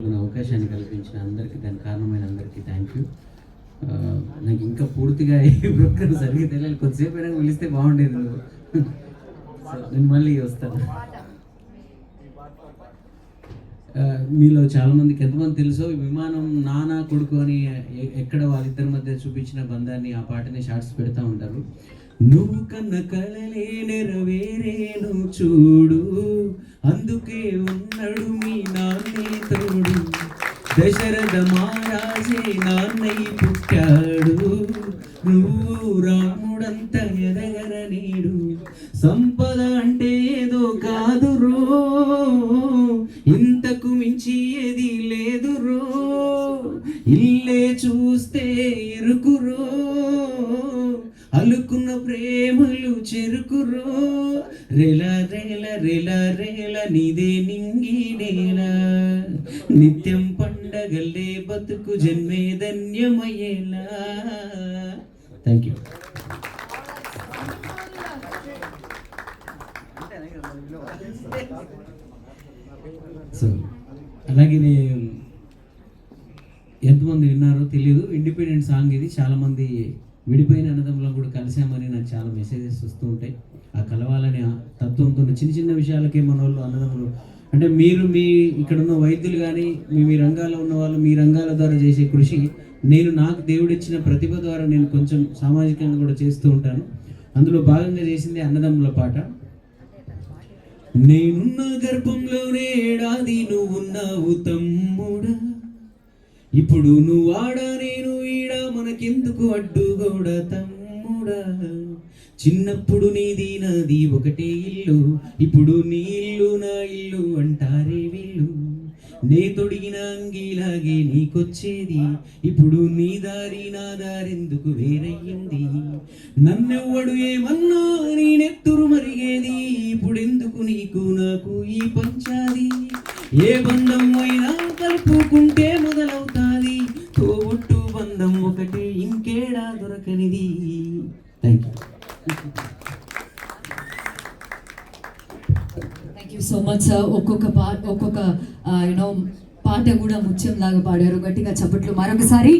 అవకాశాన్ని కల్పించిన అందరికీ దానికి కారణమైన అందరికీ థ్యాంక్ యూ నాకు ఇంకా పూర్తిగా ఈ ప్రోగ్రామ్ సరిగ్గా తెలియాలి కొద్దిసేపు అయినా పిలిస్తే బాగుండేది నువ్వు. నేను మళ్ళీ వస్తాను. మీలో చాలామందికి ఎంతమంది తెలుసో విమానం నానా కొడుకు అని ఎక్కడ వాళ్ళిద్దరి మధ్య చూపించిన బంధాన్ని ఆ పాటని షార్ట్స్ పెడతా ఉంటారు. నువ్వు కన్న కలలే నెరవేరేను చూడు అందుకే ఉన్నాడు మీ దశరథ మహారాజే నాన్నయ్య పుట్టాడు. నువ్వు రాముడంత ఎదగర నీడు. సంపద అంటే ఏదో కాదు రో. ఇంతకు మించి ఏది లేదు రో. ఇల్లే చూస్తే ఎరుకురో అలుకున్న ప్రేమలు చెరుకురో రెల రేల రెల రేల నీదే నింగి నేల. నిత్యం పండగల్లే బతుకు జన్మే ధన్యమయ్యేలా థ్యాంక్ యూ సో అలాగే నేను ఎంతమంది విన్నారో తెలియదు ఇండిపెండెంట్ సాంగ్ ఇది. చాలామంది విడిపోయిన అన్నదమ్ములను కూడా కలిసామని నాకు చాలా మెసేజెస్ వస్తూ ఉంటాయి. ఆ కలవాలని ఆ తత్వంతో చిన్న చిన్న విషయాలకే మన వాళ్ళు అన్నదమ్ములు అంటే మీరు మీ ఇక్కడ ఉన్న వైద్యులు కానీ మీ మీ రంగాల్లో ఉన్న వాళ్ళు మీ రంగాల ద్వారా చేసే కృషి నేను నాకు దేవుడిచ్చిన ప్రతిభ ద్వారా నేను కొంచెం సామాజికంగా కూడా చేస్తూ ఉంటాను. అందులో భాగంగా చేసింది అన్నదమ్ముల పాట. నేనున్న గర్భంలోనే ఏడాది నువ్వున్నావు తమ్ముడా. ఇప్పుడు నువ్వు ఆడ నేను ఈడ మనకెందుకు అడ్డుగోడ తమ్ముడా. చిన్నప్పుడు నీది నాది ఒకటే ఇల్లు ఇప్పుడు నీ ఇల్లు నా నే తొడిగిన అంగీలాగే నీకొచ్చేది. ఇప్పుడు నీ దారి నా దారెందుకు వేరయ్యింది? నన్నెవ్వడు ఏమన్నా నీ నెత్తురు మరిగేది? ఇప్పుడెందుకు నీకు నాకు ఈ పంచాది? ఏ బంధం అయినా కలుపుకుంటే మొదలవుతాది. తోబుట్టు బంధం ఒకటే ఇంకేడా దొరకనిది? Thank you so much sir ఒక్కొక్క పా ఒక్కొక్క యూనో పాట కూడా ముత్యం లాగా పాడారు. గట్టిగా చప్పట్లు. మరొకసారి